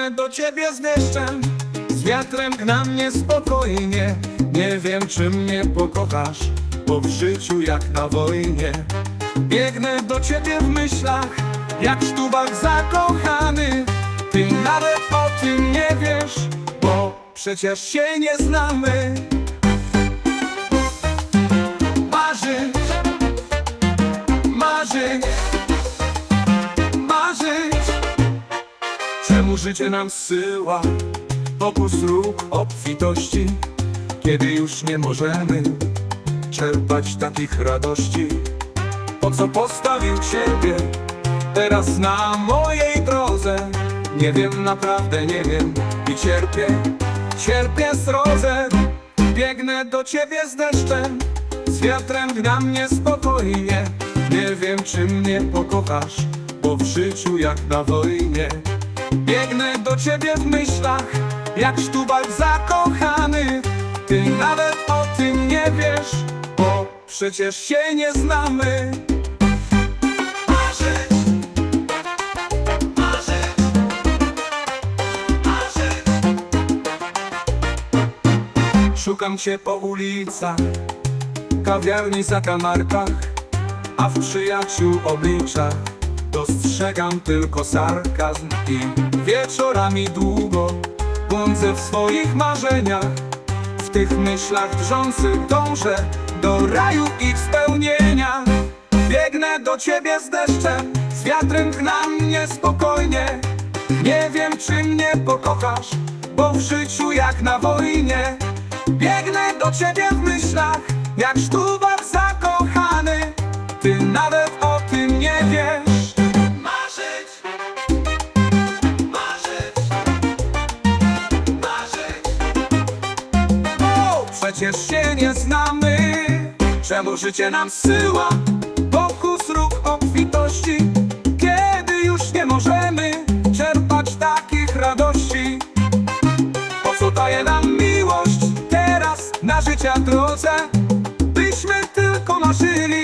Biegnę do ciebie z deszczem Z wiatrem gna mnie spokojnie. Nie wiem czy mnie pokochasz Bo w życiu jak na wojnie. Biegnę do ciebie w myślach Jak sztubak zakochany. Ty nawet o tym nie wiesz Bo przecież się nie znamy życie nam zsyła. Pokus róg obfitości Kiedy już nie możemy Czerpać takich radości. Po co postawił Ciebie Teraz na mojej drodze? Nie wiem, naprawdę nie wiem I cierpię, cierpię srodze Biegnę do Ciebie z deszczem Z wiatrem gna mnie spokojnie. Nie wiem, czy mnie pokochasz Bo w życiu jak na wojnie Biegnę do ciebie w myślach Jak sztubak zakochany. Ty nawet o tym nie wiesz Bo przecież się nie znamy. Marzyć Marzyć Marzyć. Szukam cię po ulicach Kawiarni, zakamarkach A w przyjaciół obliczach Dostrzegam tylko sarkazm i wieczorami długo Błądzę w swoich marzeniach. W tych myślach drżący dążę Do raju i spełnienia. Biegnę do ciebie z deszczem Z wiatrem gna mnie spokojnie. Nie wiem czy mnie pokochasz Bo w życiu jak na wojnie. Biegnę do ciebie w myślach Jak sztubak zakochany. Ty nawet przecież się nie znamy. Czemu życie nam syła Pokus róg obfitości. Kiedy już nie możemy Czerpać takich radości? Po co daje nam miłość teraz na życia drodze? Byśmy tylko marzyli,